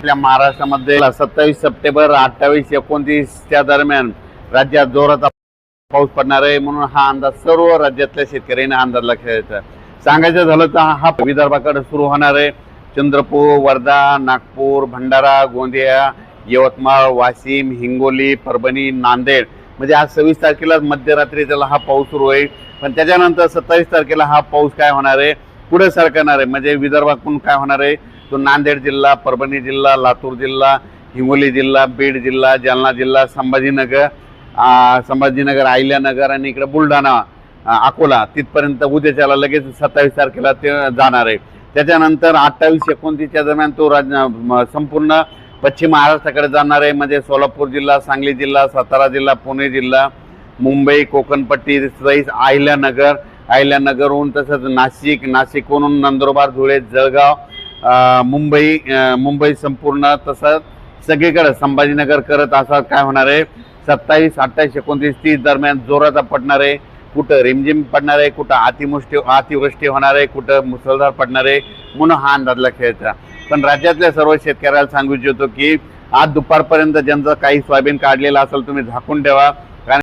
आपल्या महाराष्ट्रामध्ये सत्तावीस सप्टेंबर अठ्ठावीस एकोणतीसच्या दरम्यान राज्यात जोराचा पाऊस पडणार आहे म्हणून हा अंदाज सर्व राज्यातल्या शेतकऱ्यांनी अंदाज लक्षात येतं सांगायचं झालं तर हा विदर्भाकडे सुरू होणार आहे. चंद्रपूर वर्धा नागपूर भंडारा गोंदिया यवतमाळ वाशिम हिंगोली परभणी नांदेड म्हणजे आज सव्वीस तारखेला मध्यरात्री त्याला हा पाऊस सुरू होईल. पण त्याच्यानंतर सत्तावीस तारखेला हा पाऊस काय होणार आहे? पुढे सरकणार आहे. म्हणजे विदर्भातून काय होणार आहे? तो नांदेड जिल्हा परभणी जिल्हा लातूर जिल्हा हिंगोली जिल्हा बीड जिल्हा जालना जिल्हा संभाजीनगर संभाजीनगर अहिल्यानगर आणि इकडे बुलढाणा अकोला. तिथपर्यंत उद्याच्याला लगेच सत्तावीस तारखेला ते जाणार आहे. त्याच्यानंतर अठ्ठावीस एकोणतीसच्या दरम्यान तो राज संपूर्ण पश्चिम महाराष्ट्राकडे जाणार आहे. म्हणजे सोलापूर जिल्हा सांगली जिल्हा सातारा जिल्हा पुणे जिल्हा मुंबई कोकणपट्टी सईस अहिल्यानगर अहिल्यानगरहून तसंच नाशिक नाशिकहून नंदुरबार धुळे जळगाव मुंबई मुंबई संपूर्ण तसंच सगळीकडे संभाजीनगर करत असा काय होणार आहे? सत्तावीस अठ्ठावीस एकोणतीस तीस दरम्यान जोराचा पडणार आहे. कुठं रिमझिम पडणार आहे? कुठं अतिमुष्टी अतिवृष्टी होणार आहे? कुठं मुसळधार पडणार आहे? म्हणून हा अंदाज खेळचा. पण राज्यातल्या सर्व शेतकऱ्याला सांगू इच्छितो की आज दुपारपर्यंत ज्यांचं काही सोयाबीन काढलेलं असेल तुम्ही झाकून ठेवा.